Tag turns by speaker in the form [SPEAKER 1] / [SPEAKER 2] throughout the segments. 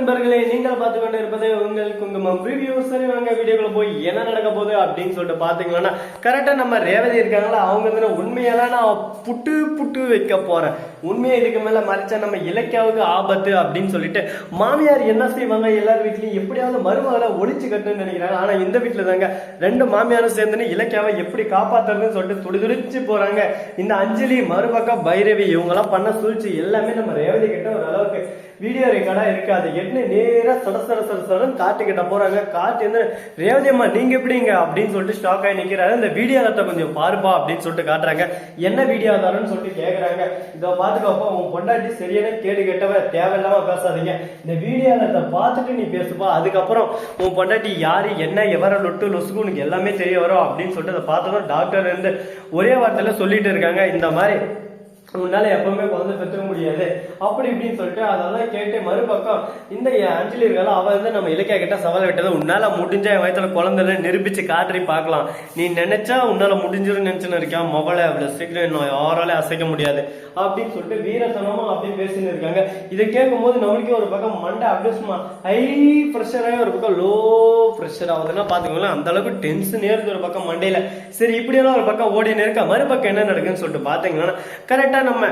[SPEAKER 1] நண்பர்களே நீங்கள் பார்த்து கொண்டு இருப்பது உங்கள் குங்குமம் ரிவ்யூ சரி வாங்க வீடியோக்குள்ள போய் என்ன நடக்க போகுது அப்படின்னு சொல்லிட்டு பாத்தீங்கன்னா கரெக்டா நம்ம ரேவதி இருக்காங்களா அவங்க வந்து உண்மையெல்லாம் நான் புட்டு புட்டு வைக்க போறேன். உண்மையை இதுக்கு மேல மறைச்சா நம்ம இலக்கியாவுக்கு ஆபத்து அப்படின்னு சொல்லிட்டு மாமியார் என்ன செய்வாங்க? எல்லார் வீட்லயும் எப்படியாவது மருமகளை ஒழிச்சு கட்டணும்னு நினைக்கிறாங்க. ஆனா இந்த வீட்டுல தாங்க ரெண்டு மாமியாரும் சேர்ந்துன்னு இலக்கியாவை எப்படி காப்பாத்துறதுன்னு சொல்லிட்டு துடிதுடிச்சு போறாங்க. இந்த அஞ்சலி மறுபக்கம் பைரவி இவங்கெல்லாம் பண்ண சூழ்ச்சி எல்லாமே நம்ம ரேவதி கிட்ட ஒரு அளவுக்கு வீடியோ ரெக்கார்டா இருக்காது. என்ன நேராக சட சட சட சடன் காட்டு கிட்ட போகிறாங்க காட்டு வந்து ரேவதி அம்மா எப்படிங்க? அப்படின்னு சொல்லிட்டு ஸ்டாக் ஆகி நிற்கிறாரு இந்த வீடியோ ஆதாரத்தை கொஞ்சம் பாருப்பா அப்படின்னு சொல்லிட்டு காட்டுறாங்க. என்ன வீடியோ ஆதாரம்னு சொல்லிட்டு கேட்குறாங்க இதை பார்த்துக்கப்போ உன் பொண்டாட்டி சரியான கேடு கெட்டவ தேவையில்லாம பேசாதீங்க. இந்த வீடியோ பார்த்துட்டு நீ பேசுப்பா. அதுக்கப்புறம் உன் பொண்டாட்டி யார் என்ன எவரை லொட்டு லொசுக்கு உனக்கு எல்லாமே தெரிய வரும் அப்படின்னு சொல்லிட்டு அதை பார்த்ததும் டாக்டர் இருந்து ஒரே வார்த்தையில் சொல்லிட்டு இருக்காங்க. இந்த மாதிரி உன்னால எப்பவுமே குழந்தை பெற்றுக்க முடியாது. அப்படி இப்படின்னு சொல்லிட்டு அதெல்லாம் கேட்டு மறுபக்கம் இந்த அஞ்சலி இருக்கால அவ வந்து நம்ம இலக்கிய கிட்ட சவால் விட்டது. உன்னால முடிஞ்ச என் வயசுல குழந்தைல நிரூபிச்சு காட்டி பார்க்கலாம். நீ நினைச்சா உன்னால முடிஞ்சிரும் நினைச்சுன்னு இருக்கான். மொபைல அவ்வளவு சீக்கிரம் நான் யாராலே அசைக்க முடியாது. அப்படின்னு சொல்லிட்டு வீரத்தனமா அப்படின்னு பேசின்னு இருக்காங்க. இதை கேட்கும் போது நம்மளுக்கே ஒரு பக்கம் மண்டை அப்படியே சும்மா ஹை ப்ரெஷராக ஒரு பக்கம் லோ ப்ரெஷர் ஆகுதுன்னா பார்த்துக்கோங்களேன் அந்த அளவுக்கு டென்ஷன் ஏறுது ஒரு பக்கம் மண்டையில. சரி இப்படியெல்லாம் ஒரு பக்கம் ஓடினு இருக்கா? மறுபக்கம் என்ன நடக்குன்னு சொல்லிட்டு பாத்தீங்கன்னா கரெக்டா நம்ம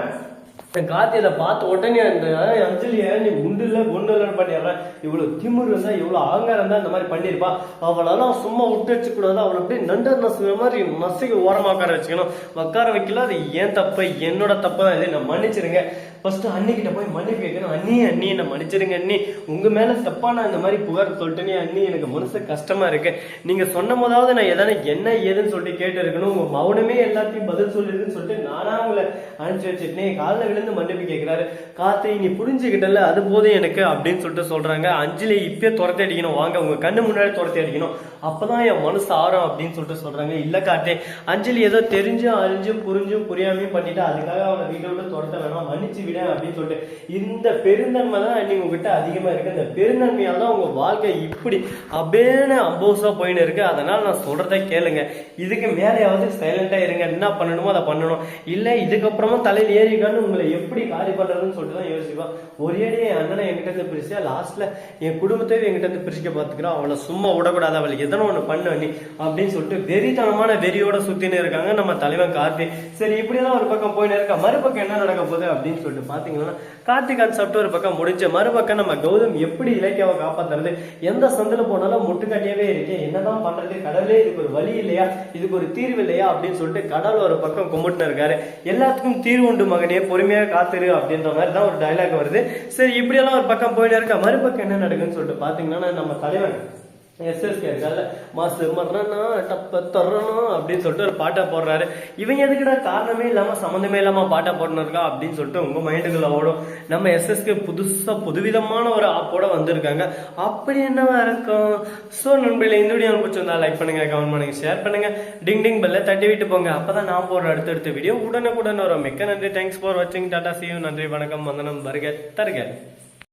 [SPEAKER 1] கார்த்தி இதை பார்த்த உடனே அந்த அஞ்சலி நீ உண்டு இல்லை குண்டு இல்லைன்னு பண்ணிடுறேன் இவ்வளோ திமிர் இருந்தா இவ்வளோ ஆங்காரம் தான் இந்த மாதிரி பண்ணியிருப்பா. அவளெல்லாம் சும்மா விட்டு வச்சுக்கூடாது. அவளை அப்படியே நண்டு நசுக்கிற மாதிரி நசுக்கு ஓரமாக உட்கார வச்சுக்கணும். உட்கார வைக்கல அது ஏன் தப்பு? என்னோட தப்பு தான். இது நான் மன்னிச்சிருங்க. ஃபர்ஸ்ட் அண்ணிக்கிட்ட போய் மன்னிப்பு கேட்கணும். அண்ணி அண்ணி என்னை மன்னிச்சிருங்க அண்ணி. உங்க மேல தப்பா நான் இந்த மாதிரி புகார் சொல்லிட்டேனே அண்ணி. எனக்கு மனசு கஷ்டமா இருக்கு. நீங்க சொன்ன போதாவது நான் எதனா என்ன ஏதுன்னு சொல்லிட்டு கேட்டு இருக்கணும் உங்க மௌனமே எல்லாத்தையும் பதில் சொல்லிடுதுன்னு சொல்லிட்டு நானா உங்களை அனுப்பிச்சு வச்சுட்டேன். காலில் விழுந்து மன்னிப்பு கேட்கிறாரு கார்த்தி நீ புரிஞ்சுக்கிட்டல அது போதும் எனக்கு அப்படின்னு சொல்லிட்டு சொல்றாங்க. அஞ்சலி இப்பயே துரத்தி அடிக்கணும். வாங்க உங்க கண்ணு முன்னாடி துரத்தி அடிக்கணும். அப்பதான் என் மனசு ஆறும் அப்படின்னு சொல்லிட்டு சொல்றாங்க. இல்ல காத்தே அஞ்சலி ஏதோ தெரிஞ்சும் அறிஞ்சும் புரிஞ்சும் புரியாமையும் பண்ணிட்டு அதுக்காக அவனை வீட்டை விட்டு துரத்த வேணாம். மன்னிச்சு விட அப்படின்னு சொல்லிட்டு இந்த பெருந்தன்மை தான் நீங்க உங்ககிட்ட அதிகமா இருக்கு. இந்த பெருந்தன்மையால தான் உங்க வாழ்க்கை இப்படி அப்படின்னு அம்போசா போயின்னு இருக்கு. அதனால நான் சொல்றதை கேளுங்க. இதுக்கு மேலேயாவது சைலண்டா இருங்க. என்ன பண்ணணுமோ அதை பண்ணணும். இல்ல இதுக்கப்புறமா தலையில் ஏறிக்கான்னு உங்களை எப்படி காலி பண்றதுன்னு சொல்லிட்டு தான் யோசிப்பா ஒரே என் அண்ணனை என்கிட்ட இருந்து பிரிச்சா லாஸ்ட்ல என் குடும்பத்தையும் என்கிட்ட இருந்து பிரிச்சுக்க பாத்துக்கிறோம் அவளை சும்மா விடக்கூடாது. அவளுக்கு எதனா ஒண்ணு பண்ண நீ அப்படின்னு சொல்லிட்டு வெறித்தனமான வெறியோட சுத்தின்னு இருக்காங்க நம்ம தலைவன் கார்த்தி. சரி இப்படிதான் ஒரு பக்கம் போயின்னு இருக்கா? மறுபக்கம் என்ன நடக்க போகுது அப்படின்னு சொல்லிட்டு பாத்தீங்கன்னா கார்த்திக் கான்செப்ட் ஒரு பக்கம் முடிஞ்ச மறுபக்கம் நம்ம கௌதம் எப்படி இலக்கியாவை காப்பாத்துறது? எந்த சந்தில போனாலும் முட்டுக்கட்டியவே இருக்கேன் என்னதான் பண்றது? கடவுளே இதுக்கு ஒரு வழி இல்லையா? இதுக்கு ஒரு தீர்வு இல்லையா? அப்படின்னு சொல்லிட்டு கடல் ஒரு பக்கம் கும்பிட்டுன்னு இருக்காரு. எல்லாத்துக்கும் தீர்வு உண்டு மகனே. பொறுமையா காத்துரு அப்படின்ற மாதிரி தான் ஒரு டைலாக் வருது. சரி இப்படியெல்லாம் ஒரு பக்கம் போயிட்டு இருக்கா? மறுபக்கம் என்ன நடக்குன்னு சொல்லிட்டு பாத்தீங்கன்னா நம்ம தலைவன் எஸ்எஸ்கே இருக்கால மாசு மரணா டப்ப தரணும் அப்படின்னு சொல்லிட்டு ஒரு பாட்டை போடுறாரு. இவங்க எதுக்குடா காரணமே இல்லாம சம்மந்தமே இல்லாம பாட்டை போடணும் இருக்கா அப்படின்னு சொல்லிட்டு உங்க மைண்டுக்குள்ள ஓடும். நம்ம எஸ்எஸ்கே புதுசா புதுவிதமான ஒரு ஆப்போட வந்திருக்காங்க. அப்படி என்னவா இருக்கும்? ஸோ நண்பர்களே இந்த வீடியோ பிடிச்சிருந்தா லைக் பண்ணுங்க கமெண்ட் பண்ணுங்க ஷேர் பண்ணுங்க. டிங் டிங் பெல்ல தட்டி விட்டு போங்க. அப்பதான் நான் போடுற அடுத்தடுத்த வீடியோ உடனுக்குடன் வரும். மிக்க நன்றி. தேங்க்ஸ் ஃபார் வாட்சிங் டாடா சியூ நன்றி வணக்கம். வந்தனம். வருக தருக.